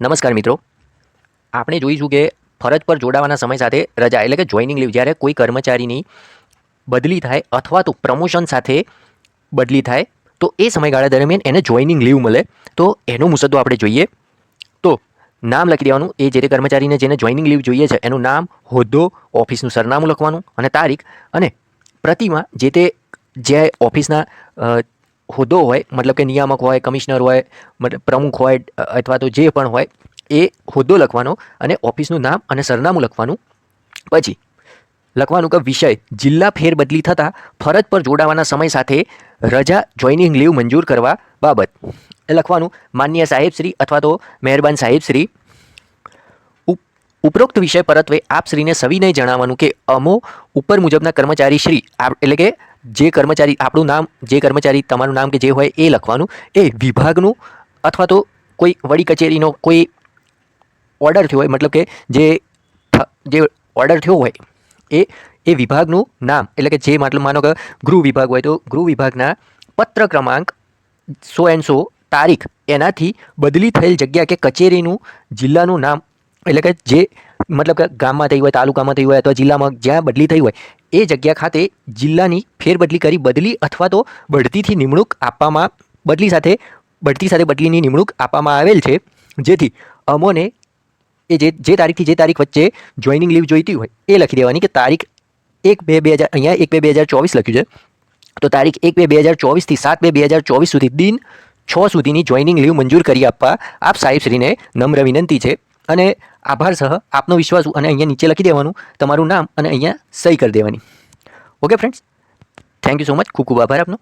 નમસ્કાર મિત્રો. આપણે જોઈશું કે ફરજ પર જોડાવાના સમય સાથે રજા એટલે કે જોઈનિંગ લીવ જ્યારે કોઈ કર્મચારીની બદલી થાય અથવા તો પ્રમોશન સાથે બદલી થાય, તો એ સમયગાળા દરમિયાન એને જોઈનિંગ લીવ મળે. તો એનો મુસદ્દો આપણે જોઈએ. તો નામ લખી દેવાનું. એ જે તે કર્મચારીને જેને જોઈનિંગ લીવ જોઈએ છે, એનું નામ, હોદ્દો, ઓફિસનું સરનામું લખવાનું અને તારીખ અને પ્રતિમાં જે તે જે ઓફિસના હોદ્દો હોય, મતલબ કે નિયામક હોય, કમિશનર હોય, મતલબ પ્રમુખ હોય, અથવા તો જે પણ હોય, એ હોદ્દો લખવાનો અને ઓફિસનું નામ અને સરનામું લખવાનું. પછી, લખવાનું કે વિષય. જિલ્લા ફેરબદલી થતાં ફરજ પર જોડાવાના સમય સાથે રજા જોઈનિંગ લીવ મંજૂર કરવા બાબત. એ લખવાનું, માન્ય સાહેબશ્રી અથવા તો મહેરબાન સાહેબશ્રી ઉપ- ઉપરોક્ત વિષય પરત્વે આપશ્રીને સવિનય જણાવવાનું કે અમો ઉપર મુજબના કર્મચારી શ્રી એટલે કે જે કર્મચારી આપણું નામ, જે કર્મચારી તમારું નામ કે જે હોય એ લખવાનું. એ વિભાગનું અથવા તો કોઈ વડી કચેરીનો કોઈ ઓર્ડર થયો હોય, મતલબ કે જે જે ઓર્ડર થયો હોય, એ એ વિભાગનું નામ, એટલે કે જે મતલબ માનો કે ગૃહ વિભાગ હોય તો ગૃહ વિભાગના પત્ર ક્રમાંક સો એન્ડ સો તારીખ એનાથી બદલી થયેલ જગ્યા કે કચેરીનું, જિલ્લાનું નામ એટલે કે જે મતલબ કે ગામમાં થઈ હોય, તાલુકામાં થઈ હોય અથવા જિલ્લામાં જ્યાં બદલી થઈ હોય, એ જગ્યા ખાતે જિલ્લાની ફેરબદલી કરી બદલી અથવા તો બઢતીથી નિમણૂક આપવામાં, બદલી સાથે, બઢતી સાથે બદલીની નિમણૂક આપવામાં આવેલ છે. જેથી અમોને એ જે જે તારીખથી જે તારીખ વચ્ચે જોઈનિંગ લીવ જોઈતી હોય, એ લખી દેવાની કે તારીખ એક બે બે હજાર, અહીંયા એક બે બે હજાર ચોવીસ લખ્યું છે. તો તારીખ એક બે બે હજાર ચોવીસથી સાત બે બે હજાર ચોવીસ સુધી, દિન છ સુધીની જોઈનિંગ લીવ મંજૂર કરી આપવા આપ સાહેબશ્રીને નમ્ર વિનંતી છે. અને આભાર સહ, આપનો વિશ્વાસ અને અહીંયા નીચે લખી દેવાનું. તમારું નામ અને અહીંયા સહી કરી દેવાની. Okay friends thank you so much ખૂબ ખૂબ આભાર આપનો.